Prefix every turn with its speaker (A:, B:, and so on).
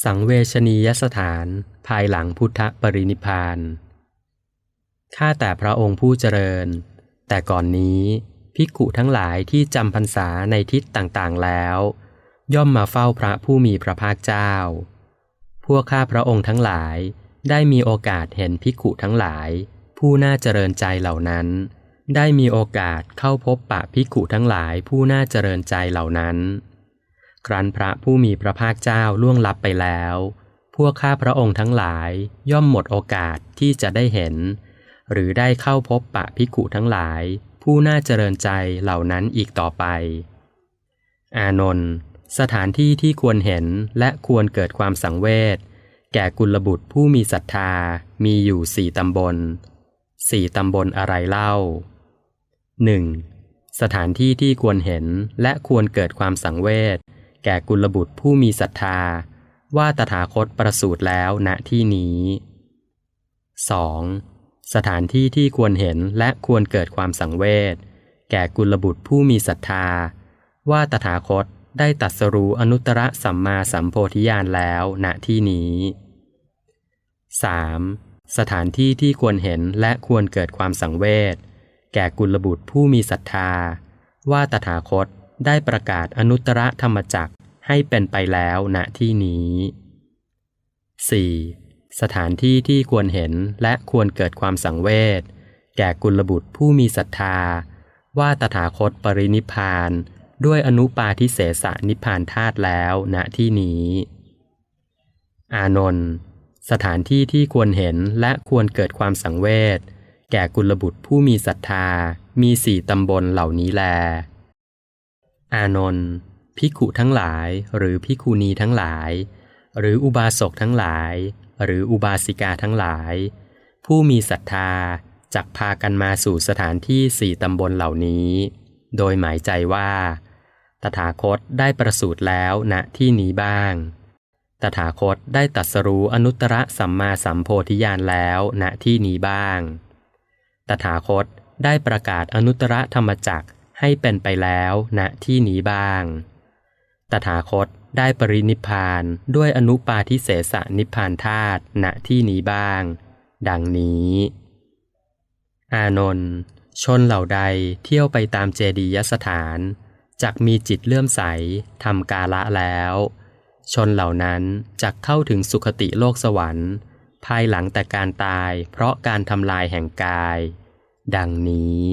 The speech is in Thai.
A: สังเวชนียสถานภายหลังพุทธปรินิพานข้าแต่พระองค์ผู้เจริญ แต่ก่อนนี้ภิกขุทั้งหลายที่จำพรรษาในทิศต่างๆแล้ว ย่อมมาเฝ้าพระผู้มีพระภาคเจ้า พวกข้าพระองค์ทั้งหลายได้มีโอกาสเห็นภิกขุทั้งหลาย ผู้น่าเจริญใจเหล่านั้น ได้มีโอกาสเข้าพบปะภิกขุทั้งหลายผู้น่าเจริญใจเหล่านั้น ครั้นพระผู้มีพระภาคเจ้าล่วงลับไปแล้ว พวกข้าพระองค์ทั้งหลายย่อมหมดโอกาสที่จะได้เห็น หรือได้เข้าพบปะภิกุทั้งหลาย ผู้น่าเจริญใจเหล่านั้นอีกต่อไป อานนท์สถานที่ที่ควรเห็นและควรเกิดความสังเวชแก่กุลบุตรผู้มีศรัทธามีอยู่สี่ตำบลสี่ตำบลอะไรเล่า 1. สถานที่ที่ควรเห็นและควรเกิดความสังเวช แก่กุลบุตรผู้มีศรัทธา ว่าตถาคตประสูติแล้วณที่นี้ 2. สถานที่ที่ควรเห็นและควรเกิดความสังเวชแก่กุลบุตรผู้มีศรัทธา ว่าตถาคตได้ตัดสรู้อนุตตรสัมมาสัมโพธิญาณแล้วณที่นี้ 3. สถานที่ที่ควรเห็นและควรเกิดความสังเวชแก่กุลบุตรผู้มีศรัทธา ว่าตถาคต ได้ประกาศอนุตตรธรรมจักรให้เป็นไปแล้วณที่นี้ 4. สถานที่ที่ควรเห็นและควรเกิดความสังเวชแก่กุลบุตรผู้มีศรัทธา ว่าตถาคตปรินิพาน ด้วยอนุปาทิเสสนิพานธาตุแล้วณที่นี้ อานนท์สถานที่ที่ควรเห็นและควรเกิดความสังเวชแก่กุลบุตรผู้มีศรัทธามีสี่ตำบลเหล่านี้แล อานนท์ภิกขุทั้งหลาย หรือภิกขุณีทั้งหลาย หรืออุบาสกทั้งหลาย หรืออุบาสิกาทั้งหลาย ผู้มีศรัทธาจักพากันมาสู่สถานที่สี่ตำบลเหล่านี้ โดยหมายใจว่า ตถาคตได้ประสูติแล้วณที่นี้บ้าง ตถาคตได้ตัดสรู้อนุตตรสัมมาสัมโพธิญาณแล้วณที่นี้บ้าง ตถาคตได้ประกาศอนุตตรธรรมจักร ให้เป็นไปแล้วณที่นี้บ้าง ตถาคตได้ปรินิพพานด้วยอนุปาทิเสสนิพพานธาตุณที่นี้บ้าง ดังนี้ อานนท์ชนเหล่าใดเที่ยวไปตามเจดียสถานจักมีจิตเลื่อมใสทำกาละแล้ว ชนเหล่านั้นจักเข้าถึงสุคติโลกสวรรค์ ภายหลังแต่การตายเพราะการทำลายแห่งกาย ดังนี้